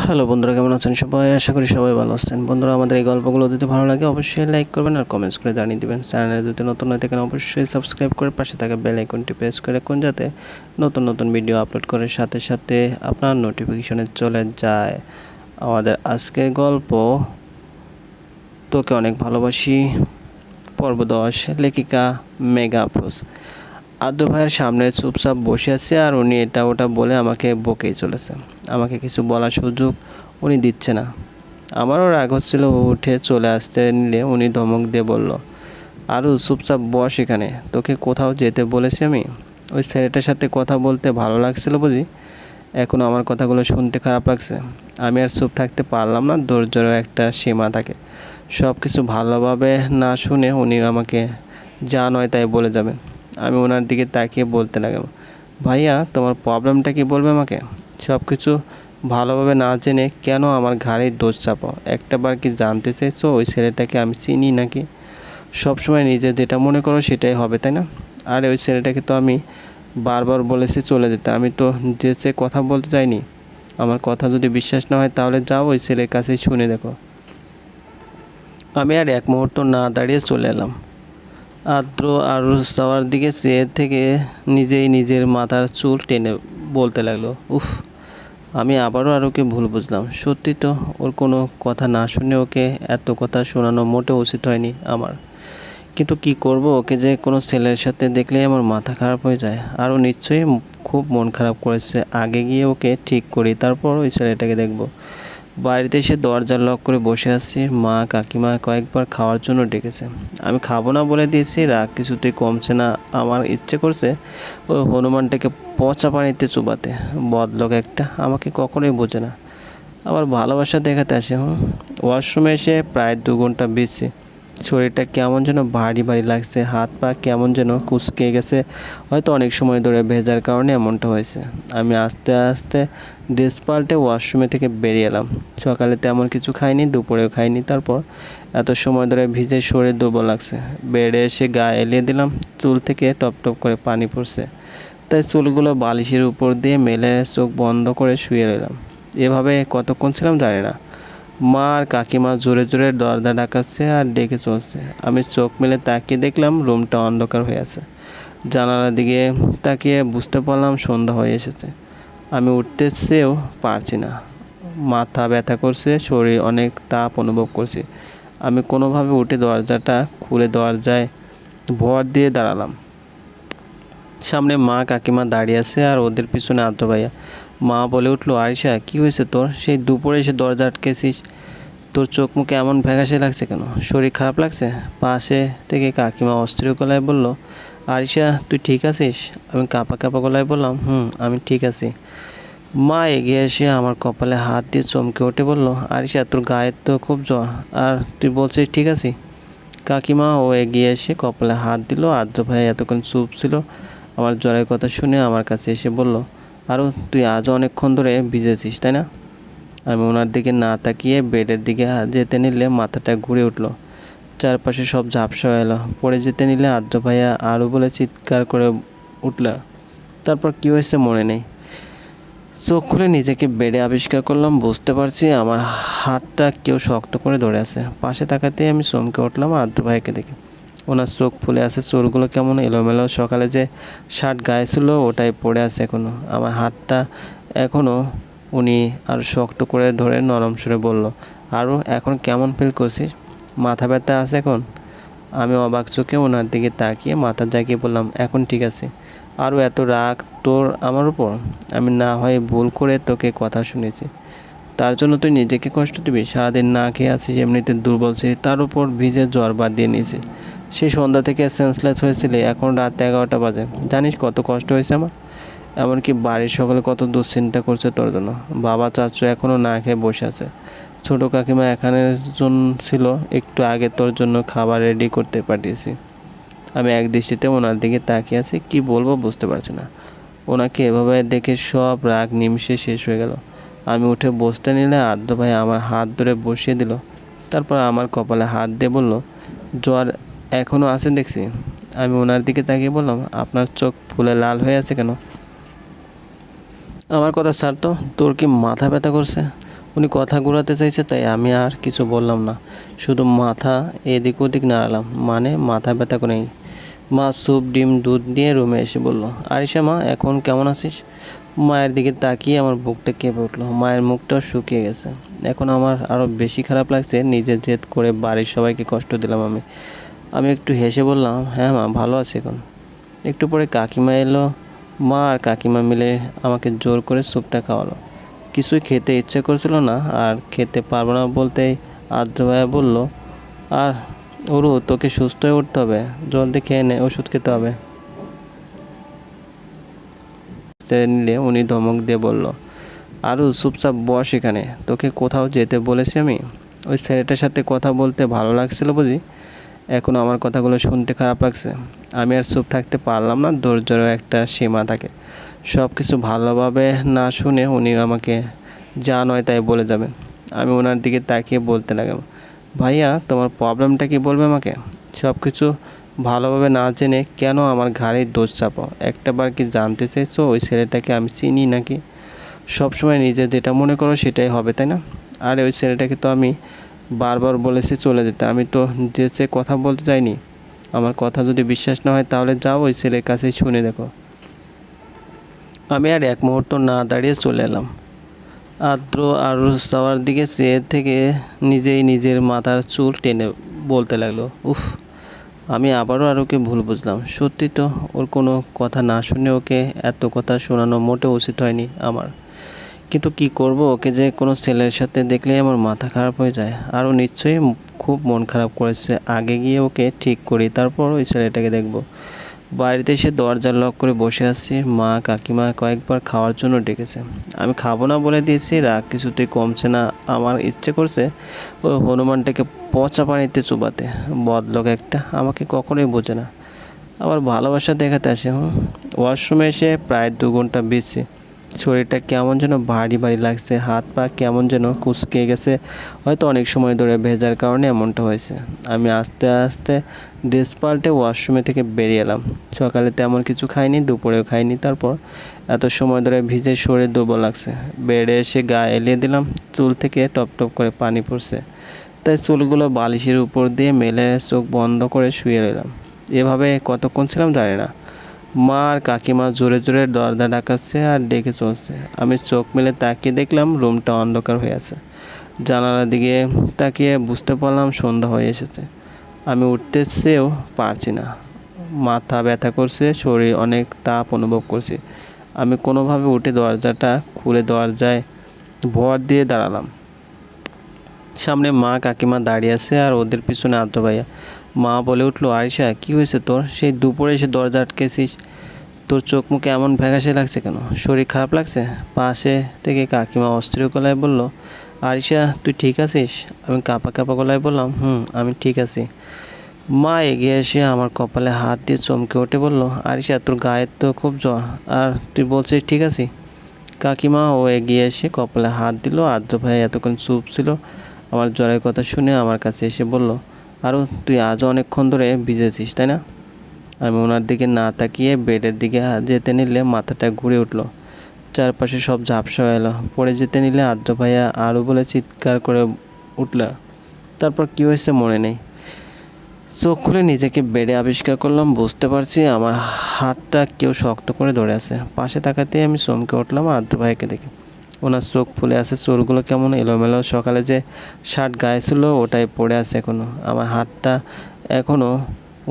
Hello বন্ধুরা, কেমন আছেন সবাই? আশা করি সবাই ভালো আছেন। বন্ধুরা, আমাদের এই গল্পগুলো যদি ভালো লাগে, অবশ্যই লাইক করবেন আর কমেন্টস করে জানিয়ে দেবেন। চ্যানেলে যদি নতুন হয়ে থাকেন, অবশ্যই সাবস্ক্রাইব করে পাশে থাকা বেল আইকনটি প্রেস করে কোন যাতে নতুন নতুন ভিডিও আপলোড করার সাথে সাথে আপনার নোটিফিকেশনে চলে যায়। আমাদের আজকের গল্প, তোকে অনেক ভালোবাসি পর্ব দশ লেখিকা মেগা আদ্র ভাইয়ের সামনে চুপচাপ বসে আছে আর উনি এটা ওটা বলে আমাকে বকেই চলেছে। আমাকে কিছু বলার সুযোগ উনি দিচ্ছে না। আমারও রাগ হচ্ছিল উঠে চলে আসতে নিলে উনি ধমক দিয়ে বলল আরও চুপচাপ বস এখানে। তোকে কোথাও যেতে বলেছি আমি। ওই ছেলেটার সাথে কথা বলতে ভালো লাগছিল বুঝি। এখন আমার কথাগুলো শুনতে খারাপ লাগছে। আমি আর চুপ থাকতে পারলাম না, ধৈর্যেরও একটা সীমা থাকে। সব কিছু ভালোভাবে না শুনে উনি আমাকে, যা নয় তাই বলে যাবেন আমি ওনার দিকে তাকিয়ে বলতে লাগলাম, ভাইয়া, তোমার প্রবলেমটা কি বলবে আমাকে? সব কিছু ভালোভাবে না জেনে কেন আমার ঘাড়ে দোষ চাপাও একটাবার কি জানতে চাইছো ওই ছেলেটাকে আমি চিনি নাকি? সবসময় নিজে যেটা মনে করো সেটাই হবে, তাই না? আরে ওই ছেলেটাকে তো আমি বারবার বলেছি চলে যেতে। আমি তো যেচে কথা বলতে চাইনি। আমার কথা যদি বিশ্বাস না হয় তাহলে যাও ওই ছেলের কাছেই শুনে দেখো। আমি আর এক মুহূর্ত না দাঁড়িয়ে চলে এলাম। আদ্র আর যাওয়ার দিকে চেয়ে থেকে নিজেই নিজের মাথার চুল টেনে বলতে লাগল, উফ, আমি আবারও আর ওকে ভুল বুঝলাম। সত্যি তো, ওর কোনো কথা না শুনে ওকে এত কথা শোনানো মোটেও উচিত হয়নি আমার। কিন্তু কি করব, ওকে যে কোনো ছেলের সাথে দেখলেই আমার মাথা খারাপ হয়ে যায়। আরও নিশ্চয়ই খুব মন খারাপ করেছে। আগে গিয়ে ওকে ঠিক করি, তারপর ওই ছেলেটাকে দেখব। বাড়িতে এসে দরজা লক করে বসে আছি। মা, কাকিমা কয়েকবার খাওয়ার জন্য ডেকেছে। আমি খাব না বলে দিয়েছি, রাগ কিছুতেই কমছে না। আমার ইচ্ছে করছে ওই হনুমানটাকে পচা পানিতে চুবাতে। বদলোক একটা, আমাকে কখনোই বোঝে না। আবার ভালোবাসা দেখাতে আসে ওয়াশরুমে এসে প্রায় দু ঘণ্টা বেশি শরীরটা কেমন যেন ভারী ভারী লাগছে, হাত পা কেমন যেন কুচকে গেছে। হয়তো অনেক সময় ধরে ভেজার কারণে এমনটা হয়েছে। আমি আস্তে আস্তে ড্রেস পাল্টে ওয়াশরুমে থেকে বেরিয়ে এলাম। সকালে তেমন কিছু খাইনি, দুপুরেও খাইনি। তারপর এত সময় ধরে ভিজে শরীর দুর্বল লাগছে। বেডে এসে গা এলিয়ে দিলাম। চুল থেকে টপ টপ করে পানি পড়ছে। তাই চুলগুলো বালিশের উপর দিয়ে মেলে চোখ বন্ধ করে শুয়ে রইলাম। এভাবে কতক্ষণ ছিলাম জানি না। মা আর কাকিমা জোরে জোরে দরজা ডাকাচ্ছে আর ডেকে চলছে। আমি চোখ মেলে তাকিয়ে দেখলাম রুমটা অন্ধকার হয়ে আছে। জানালার দিকে তাকিয়ে বুঝতে পারলাম সন্ধ্যা হয়ে এসেছে। আমি উঠতে চেয়েও পারছি না। মাথা ব্যথা করছে, শরীর অনেক তাপ অনুভব করছে। আমি কোনোভাবে উঠে দরজাটা খুলে দরজায় ভর দিয়ে দাঁড়ালাম। সামনে মা কাকিমা দাঁড়িয়ে আছে আর ওদের পিছনে আদ্র ভাইয়া। মা বলে উঠল আরিশা কি হয়েছে তোর? সেই দুপুরে এসে দরজা আটকেছিস। তোর চোখ মুখে এমন ভ্যাগাসে লাগছে কেন? শরীর খারাপ লাগছে? পাশে থেকে কাকিমা অস্থির গলায় বলল আরিশা তুই ঠিক আছিস? আমি কাঁপা কাঁপা গলায় বললাম, হুম, আমি ঠিক আছি। মা এগিয়ে এসে আমার কপালে হাত দিয়ে চমকে উঠে বলল আরিশা তোর গায়ের তো খুব জ্বর, আর তুই বলছিস ঠিক আছি? কাকিমা ও এগিয়ে এসে কপালে হাত দিল আদ্র ভাই এতক্ষণ চুপ ছিল। আমার জ্বরের কথা শুনে আমার কাছে এসে বলল আরও তুই আজও অনেকক্ষণ ধরে ভিজেছিস, তাই না? আমি ওনার দিকে না তাকিয়ে বেডের দিকে যেতে নিলে মাথাটা ঘুরে উঠল। চারপাশে সব ঝাপসা হয়ে এলো। পড়ে যেতে নিলে আদ্র ভাইয়া আরও বলে চিৎকার করে উঠল। তারপর কী হয়েছে মনে নেই। চোখ খুলে নিজেকে বেডে আবিষ্কার করলাম, বুঝতে পারছি আমার হাতটা কেউ শক্ত করে ধরে আছে। পাশে তাকাতেই আমি চমকে উঠলাম আদ্র ভাইকে দেখে। ওনার চোখ ফুলে আছে, চুলগুলো কেমন এলোমেলো। সকালে যে শার্ট গায়ে ছিল, ওটাই পড়ে আছে এখনও আমার হাতটা এখনও উনি আর শক্ত করে ধরে নরম সুরে বলল আরও এখন কেমন ফিল করছিস? মাথা ব্যথা আছে এখন? আমি অবাক চোখে ওনার দিকে তাকিয়ে মাথা জাগিয়ে বললাম, এখন ঠিক আছে। আরও এত রাগ তোর আমার উপর? আমি না হয় ভুল করে তোকে কথা শুনেছি। তার জন্য তুই নিজেকে কষ্ট দিবি। সারাদিন না খেয়ে আছিস, এমনিতে দুর্বল ছিলি তার উপর ভিজে জ্বর বাদ দিয়ে নিয়েছি। সেই সন্ধ্যা থেকে সেন্সলেস হয়েছিলে। এখন রাত এগারোটা বাজে। জানিস কত কষ্ট হয়েছে আমার? এমনকি বাড়ির সকলে কত দুশ্চিন্তা করছে তোর জন্য। বাবা চাচু এখনও না খেয়ে বসে আছে। ছোটো কাকিমা এখানে ছিল, একটু আগে তোর জন্য খাবার রেডি করতে পাঠিয়েছি। আমি এক দৃষ্টিতে ওনার দিকে তাকিয়ে আছি, কি বলব বুঝতে পারছি না। ওনাকে এভাবে দেখে সব রাগ নিমিশে শেষ হয়ে গেল। আমি উঠে বসতে নিলে আদ্র ভাই আমার হাত ধরে বসিয়ে দিল। তারপর আমার কপালে হাত দিয়ে বলল, জ্বর এখনও আছে দেখছি। আমি ওনার দিকে তাকিয়ে বললাম, আপনার চোখ ফুলে লাল হয়ে আছে কেন? আমার কথা স্যার তো, তোর কি মাথা ব্যথা করছে? উনি কথা ঘোরাতে চাইছে, তাই আমি আর কিছু বললাম না। শুধু মাথা এদিক ওদিক নাড়ালাম মানে মাথা ব্যথা করে মা স্যুপ, ডিম, দুধ দিয়ে রুমে এসে বলল, আরিশা মা, এখন কেমন আছিস? মায়ের দিকে তাকিয়ে আমার বুকটা কেঁপে উঠল। মায়ের মুখটাও শুকিয়ে গেছে। এখন আমার আরও বেশি খারাপ লাগছে, নিজের জেদ করে বাড়ির সবাইকে কষ্ট দিলাম আমি। আমি একটু হেসে বললাম হ্যাঁ মা, ভালো আছে এখন। একটু পরে কাকিমা এলো। মা আর কাকিমা মিলে আমাকে জোর করে স্যুপটা খাওয়ালো। কিছুই খেতে ইচ্ছে করছিল না আর খেতে পারব না বলতেই আদ্র ভাইয়া বলল, আর ওরু তোকে সুস্থ হয়ে উঠতে হবে। জলদি খেয়ে নে, ওষুধ খেতে হবে। নিলে উনি ধমক দিয়ে বলল আরও চুপচাপ বস এখানে। তোকে কোথাও যেতে বলেছি আমি। ওই ছেলেটার সাথে কথা বলতে ভালো লাগছিল বুঝি। এখন আমার কথাগুলো শুনতে খারাপ লাগছে। আমি আর চুপ থাকতে পারলাম না ধৈর্যেরও একটা সীমা থাকে। সব কিছু ভালোভাবে না শুনে উনি আমাকে যা নয় তাই বলে যাবেন। আমি ওনার দিকে তাকিয়ে বলতে লাগলাম, ভাইয়া, তোমার প্রবলেমটা কি বলবে আমাকে? সব কিছু ভালোভাবে না জেনে কেন আমার ঘাড়ে দোষ চাপো একটাবার কি জানতে চাইছো ওই ছেলেটাকে আমি চিনি নাকি? সবসময় নিজে যেটা মনে করো সেটাই হবে, তাই না? আরে, ওই ছেলেটাকে তো আমি বারবার বলেছি চলে যেতে। আমি তো যে সে কথা বলতে চাইনি, আমার কথা যদি বিশ্বাস না হয় তাহলে যাও ওই ছেলের কাছেই শুনে দেখো। আমি আর এক মুহূর্ত না দাঁড়িয়ে চলে এলাম। আদ্র আর যাওয়ার দিকে চেয়ে থেকে নিজেই নিজের মাথার চুল টেনে বলতে লাগল, উফ, আমি আবারও আর ওকে ভুল বুঝলাম। সত্যি তো, ওর কোনো কথা না শুনে ওকে এত কথা শোনানো মোটেও উচিত হয়নি আমার। কিন্তু কি করব? ওকে যে কোনো ছেলের সাথে দেখলেই আমার মাথা খারাপ হয়ে যায়। আরও নিশ্চয়ই খুব মন খারাপ করেছে। আগে গিয়ে ওকে ঠিক করি, তারপর ওই ছেলেটাকে দেখব। বাড়িতে এসে দরজা লক করে বসে আছি। মা, কাকিমা কয়েকবার খাওয়ার জন্য ডেকেছে। আমি খাব না বলে দিয়েছি, রাগ কিছুতেই কমছে না। আমার ইচ্ছে করছে ওই হনুমানটাকে পচা পানিতে চুবাতে। বদলোক একটা, আমাকে কখনোই বোঝে না। আবার ভালোবাসা দেখাতে আসে, হুম? ওয়াশরুমে এসে প্রায় দু ঘণ্টা বিছি। শরীরটা কেমন যেন ভারী ভারী লাগছে, হাত পা কেমন যেন কুচকে গেছে। হয়তো অনেক সময় ধরে ভেজার কারণে এমনটা হয়েছে। আমি আস্তে আস্তে ড্রেস পাল্টে ওয়াশরুমে থেকে বেরিয়ে এলাম। সকালে তেমন কিছু খাইনি, দুপুরেও খাইনি। তারপর এত সময় ধরে ভিজে শরীর দুর্বল লাগছে। বেড়ে এসে গা এলিয়ে দিলাম। চুল থেকে টপ টপ করে পানি পড়ছে। তাই চুলগুলো বালিশের উপর দিয়ে মেলে চোখ বন্ধ করে শুয়ে রইলাম। এভাবে কতক্ষণ ছিলাম জানি না। মা আর কাকিমা জোরে জোরে দরজা ডাকাচ্ছে আর ডেকে চলছে। আমি চোখ মেলে তাকিয়ে দেখলাম রুমটা অন্ধকার হয়ে আছে। জানালার দিকে তাকিয়ে বুঝতে পারলাম সন্ধ্যা হয়ে এসেছে। আমি উঠতে চেয়েও পারছি না। মাথা ব্যথা করছে, শরীর অনেক তাপ অনুভব করছি। আমি কোনোভাবে উঠে দরজাটা খুলে দরজায় ভর দিয়ে দাঁড়ালাম। সামনে মা কাকিমা দাঁড়িয়ে আছে আর ওদের পিছনে আদ্র ভাইয়া। মা বলে উঠল আরিশা কী হয়েছে তোর? সেই দুপুরে এসে দরজা আটকেছিস। তোর চোখ মুখে এমন ভ্যাগাসে লাগছে কেন? শরীর খারাপ লাগছে? পাশে থেকে কাকিমা অস্থির গলায় বলল আরিশা তুই ঠিক আছিস? আমি কাঁপা কাঁপা গলায় বললাম, হুম, আমি ঠিক আছি। মা এগিয়ে এসে আমার কপালে হাত দিয়ে চমকে উঠে বলল আরিশা তোর গায়ের তো খুব জ্বর, আর তুই বলছিস ঠিক আছি? কাকিমা ও এগিয়ে এসে কপালে হাত দিল, আদ্র ভাই এতক্ষণ চুপ ছিল। আমার জ্বরের কথা শুনে আমার কাছে এসে বলল আরও তুই আজও অনেকক্ষণ ধরে ভিজেছিস, তাই না? আমি ওনার দিকে না তাকিয়ে বেডের দিকে যেতে নিলে মাথাটা ঘুরে উঠল। চারপাশে সব ঝাপসা হয়ে এলো। পড়ে যেতে নিলে আদ্র ভাইয়া আরও বলে চিৎকার করে উঠল। তারপর কী হয়েছে মনে নেই। চোখ খুলে নিজেকে বেডে আবিষ্কার করলাম, বুঝতে পারছি আমার হাতটা কেউ শক্ত করে ধরে আছে। পাশে তাকাতে আমি চমকে উঠলাম আদ্র ভাইকে দেখে। ওনার চোখ ফুলে আছে, চুলগুলো কেমন এলোমেলো। সকালে যে শার্ট গায়ে ছিল ওটাই পড়ে আছে এখনও আমার হাতটা এখনও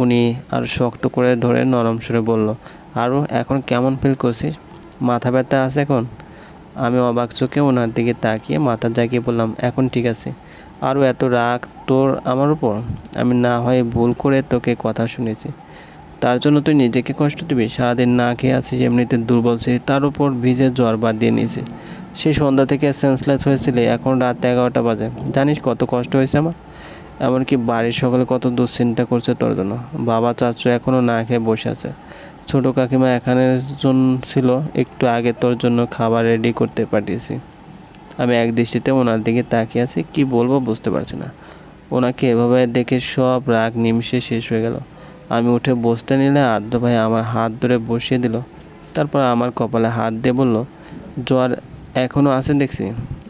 উনি আর শক্ত করে ধরে নরম সুরে বলল আরও এখন কেমন ফিল করছিস? মাথা ব্যথা আছে এখন? আমি অবাক চোখে ওনার দিকে তাকিয়ে মাথা জাগিয়ে বললাম, এখন ঠিক আছে। আরও এত রাগ তোর আমার উপর? আমি না হয় ভুল করে তোকে কথা শুনেছি। তার জন্য তুই নিজেকে কষ্ট দিবি। সারাদিন না খেয়ে আছিস, এমনিতে দুর্বল ছিস তার উপর ভিজে জ্বর বাদ দিয়ে নিয়েছিস সেই সন্ধ্যা থেকে সেন্সলেস হয়েছিলে, এখন রাত এগারোটা বাজে। জানিস কত কষ্ট হয়েছে আমার? এমনকি বাড়ির সকলে কত দুশ্চিন্তা করছে তোর জন্য। বাবা, চাচু এখনও না খেয়ে বসে আছে। ছোটো কাকিমা এখানে ছিল, একটু আগে তোর জন্য খাবার রেডি করতে পাঠিয়েছি। আমি এক দৃষ্টিতে ওনার দিকে তাকিয়ে আছি, কি বলব বুঝতে পারছি না। ওনাকে এভাবে দেখে সব রাগ নিমিশে শেষ হয়ে গেল। আমি উঠে বসতে নিলে আদ্র ভাই আমার হাত ধরে বসিয়ে দিল। তারপর আমার কপালে হাত দিয়ে বলল, জ্বর এখনও আছে দেখছি।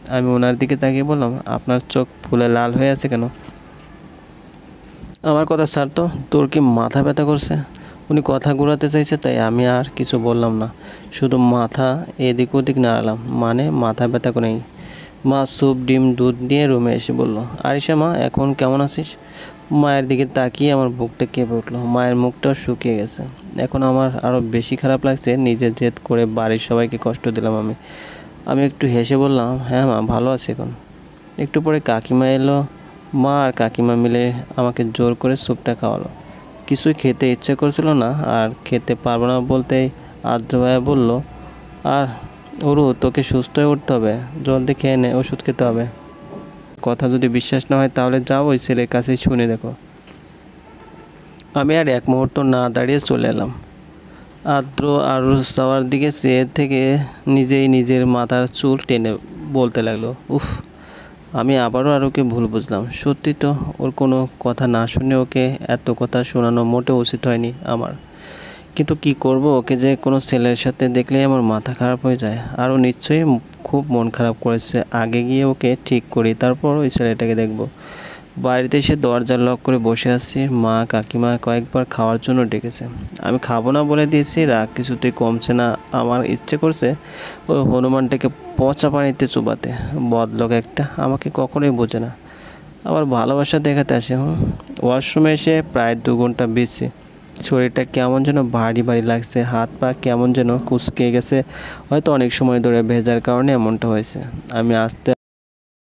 আমি ওনার দিকে তাকিয়ে বললাম, আপনার চোখ ফুলে লাল হয়ে আছে কেন? আমার কথা স্যার তো, তোর কি মাথা ব্যথা করছে? উনি কথা ঘোরাতে চাইছে, তাই আমি আর কিছু বললাম না। শুধু মাথা এদিক ওদিক নাড়ালাম মানে মাথা ব্যথা করেই। মা স্যুপ, ডিম, দুধ দিয়ে রুমে এসে বলল, আরিশা মা, এখন কেমন আছিস? মায়ের দিকে তাকিয়ে আমার বুকটা কেঁপে উঠল। মায়ের মুখটাও শুকিয়ে গেছে। এখন আমার আরও বেশি খারাপ লাগছে নিজে জেদ করে বাড়ির সবাইকে কষ্ট দিলাম আমি। আমি একটু হেসে বললাম হ্যাঁ মা, ভালো আছি এখন। একটু পরে কাকিমা এলো। মা আর কাকিমা মিলে আমাকে জোর করে স্যুপটা খাওয়ালো। কিছুই খেতে ইচ্ছে করছিল না, আর খেতে পারব না বলতেই আদ্র ভাইয়া বলল, আর ওরু তোকে সুস্থ হয়ে উঠতে হবে। জলদি খেয়ে নে, ওষুধ খেতে হবে। কথা যদি বিশ্বাস না হয়, তাহলে যাও ওই ছেলের কাছেই শুনে দেখো। আমি আর এক মুহূর্ত না দাঁড়িয়ে চলে এলাম। আদ্র আর যাওয়ার দিকে চেয়ে থেকে নিজেই নিজের মাথার চুল টেনে বলতে লাগল, উফ, আমি আবারও আর ওকে ভুল বুঝলাম। সত্যি তো, ওর কোনো কথা না শুনে ওকে এত কথা শোনানো মোটেও উচিত হয়নি আমার। কিন্তু কি করব, ওকে যে কোনো ছেলের সাথে দেখলেই আমার মাথা খারাপ হয়ে যায়। আর ও নিশ্চয়ই খুব মন খারাপ করেছে। আগে গিয়ে ওকে ঠিক করি, তারপর ওই ছেলেটাকে দেখব। বাড়িতে এসে দরজা লক করে বসে আছি। মা, কাকিমা কয়েকবার খাওয়ার জন্য ডেকেছে। আমি খাব না বলে দিয়েছি, রাগ কিছুতেই কমছে না। আমার ইচ্ছে করছে ওই হনুমানটাকে পচা পানিতে চুবাতে। বদলোক একটা, আমাকে কখনোই বোঝে না। আবার ভালোবাসা দেখাতে আসে ওয়াশরুমে এসে প্রায় দু ঘণ্টা বেশি শরীরটা কেমন যেন ভারী ভারী লাগছে, হাত পা কেমন যেন কুচকে গেছে। হয়তো অনেক সময় ধরে ভেজার কারণে এমনটা হয়েছে। আমি আস্তে